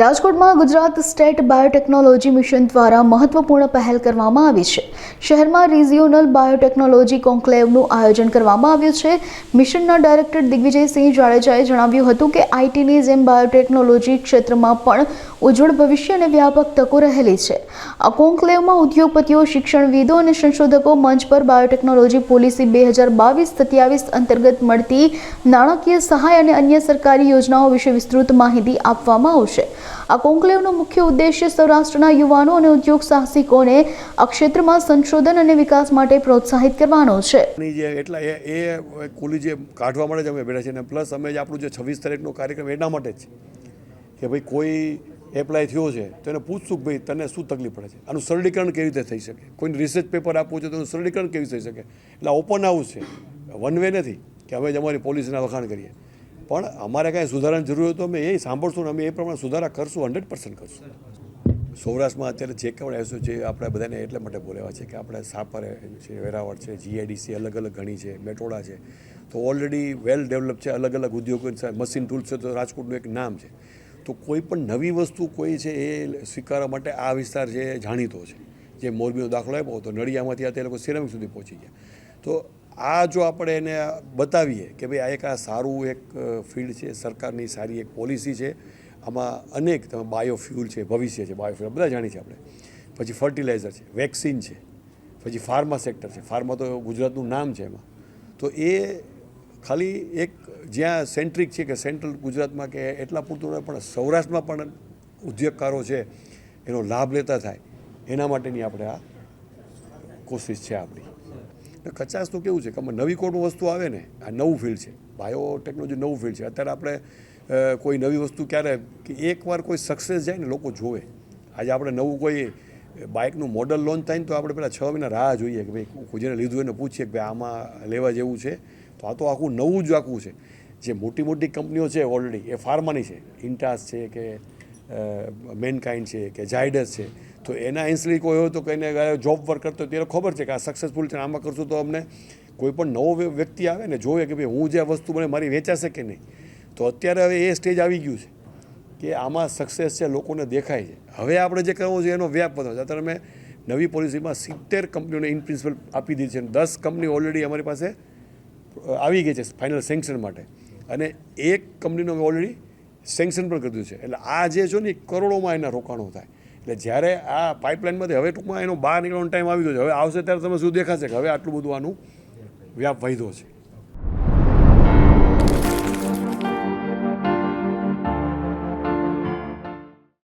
રાજકોટમાં Gujarat state biotechnology mission દ્વારા મહત્વપૂર્ણ પહેલ કરવામાં આવી છે. શહેરમાં રિજિયોનલ બાયોટેકનોલોજી કોન્ક્લેવનું આયોજન કરવામાં આવ્યું છે. મિશનના ડાયરેક્ટર દિગ્વિજયસિંહ જાડેજાએ જણાવ્યું હતું કે આઈટીની જેમ બાયોટેકનોલોજી ક્ષેત્રમાં પણ ઉજ્જવળ ભવિષ્ય અને વ્યાપક તકો રહેલી છે. આ કોન્ક્લેવમાં ઉદ્યોગપતિઓ, શિક્ષણવિદો અને સંશોધકો મંચ પર બાયોટેકનોલોજી પોલિસી બે હજાર બાવીસ સત્યાવીસ અંતર્ગત મળતી નાણાકીય સહાય અને અન્ય સરકારી યોજનાઓ વિશે વિસ્તૃત માહિતી આપવામાં આવશે. આ કોન્ક્લેવનો મુખ્ય ઉદ્દેશ્ય સૌરાષ્ટ્રના યુવાનો અને ઉદ્યોગ સાહસિકોને આ ક્ષેત્રમાં સંશોધન અને વિકાસ માટે પ્રોત્સાહિત કરવાનો છે. જે એટલા એ એ કુલી જે કાઢવા માટે જ અમે બેઠા છીએ અને પ્લસ અમે જે આપણું જે છવ્વીસ તારીખનો કાર્યક્રમ એના માટે જ છે કે ભાઈ કોઈ એપ્લાય થયો છે તો એને પૂછશું ભાઈ તને શું તકલીફ પડે છે? આનું સરળીકરણ કેવી રીતે થઈ શકે? કોઈને રિસર્ચ પેપર આપવું છે તો એનું સરળીકરણ કેવી થઈ શકે? એટલે ઓપન હાઉસ છે. વન વે નથી કે અમે જ અમારી પોલિસીના વખાણ કરીએ. પણ અમારે કાંઈ સુધારાની જરૂર હોય તો અમે એ સાંભળશું ને અમે એ પ્રમાણે સુધારા કરશું હંડ્રેડ પર્સન્ટ કરશું. સૌરાષ્ટ્રમાં અત્યારે જે કંઈ એસો છે, આપણે બધાને એટલા માટે બોલાવ્યા છે કે આપણે સાપર છે, વેરાવળ છે, જીઆઈડીસી અલગ અલગ ઘણી છે, મેટોડા છે. તો ઓલરેડી વેલ ડેવલપ છે, અલગ અલગ ઉદ્યોગો મશીન ટૂલ્સ છે, તો રાજકોટનું એક નામ છે. તો કોઈ પણ નવી વસ્તુ કોઈ છે એ સ્વીકારવા માટે આ વિસ્તાર છે જાણીતો છે, જે મોરબીનો દાખલો આપ્યો તો નડિયામાંથી અત્યારે લોકો સિરામિક સુધી પહોંચી ગયા. તો આ જો આપણે એને બતાવીએ કે ભાઈ આ એક આ સારું એક ફિલ્ડ છે, સરકારની સારી એક પોલિસી છે, આમાં અનેક તમે બાયોફ્યુલ છે, ભવિષ્ય છે બાયોફ્યુલ બધા જાણીએ છીએ આપણે. પછી ફર્ટિલાઇઝર છે વેક્સિન છે, પછી ફાર્મા સેક્ટર છે ફાર્મા તો ગુજરાતનું નામ છે એમાં. તો એ ખાલી એક જ્યાં સેન્ટ્રિક છે કે સેન્ટ્રલ ગુજરાતમાં કે એટલા પૂરતું પણ સૌરાષ્ટ્રમાં પણ ઉદ્યોગકારો છે, એનો લાભ લેતા થાય. એના માટેની આપણે આ કોશિશ છે આપણી. કચાશ તો કેવું છે કે નવી કોઈ વસ્તુ આવે ને, આ નવું ફિલ્ડ છે. બાયોટેકનોલોજી નવું ફિલ્ડ છે. અત્યારે આપણે કોઈ નવી વસ્તુ ક્યારે કે એકવાર કોઈ સક્સેસ જાય ને લોકો જોવે. આજે આપણે નવું કોઈ બાઇકનું મોડલ લોન્ચ થાય ને તો આપણે પેલા છ મહિના રાહ જોઈએ કે ભાઈ જેને લીધું એને પૂછીએ કે ભાઈ આમાં લેવા જેવું છે. તો આ તો આખું નવું જ આખું છે. જે મોટી મોટી કંપનીઓ છે ઓલરેડી એ ફાર્માની છે. ઇન્ટાસ છે કે મેનકાઇન્ડ છે કે ઝાયડસ છે. તો એના એન્સલી કોઈ હોય તો કહીને જોબ વર્ક કરતો ત્યારે ખબર છે કે આ સક્સેસફુલ છે આમાં કરશું તો અમને કોઈ પણ નવો વ્ય- વ્યક્તિ આવે ને જોવે કે ભાઈ હું જે વસ્તુ મને મારી વેચાશે કે નહીં, તો અત્યારે હવે એ સ્ટેજ આવી ગયું છે કે આમાં સક્સેસ છે, લોકોને દેખાય છે. હવે આપણે જે કરવું છે એનો વ્યાપ વધારો. અત્યારે મેં નવી પોલિસીમાં સિત્તેર કંપનીઓને ઇન પ્રિન્સિપલ આપી દીધી છે દસ કંપની ઓલરેડી અમારી પાસે આવી ગઈ છે ફાઇનલ સેન્કશન માટે. અને એક કંપનીનું અમે ઓલરેડી સેન્કશન પણ કરી દીધું છે. એટલે આ જે છો ને કરોડોમાં એના રોકાણો થાય. એટલે જ્યારે આ પાઇપલાઇનમાંથી હવે ટૂંકમાં એનો બહાર નીકળવાનો ટાઈમ આવી ગયો છે. હવે આવશે ત્યારે તમે શું દેખાશે કે હવે આટલું બધું આનું વ્યાપ વધ્યો છે.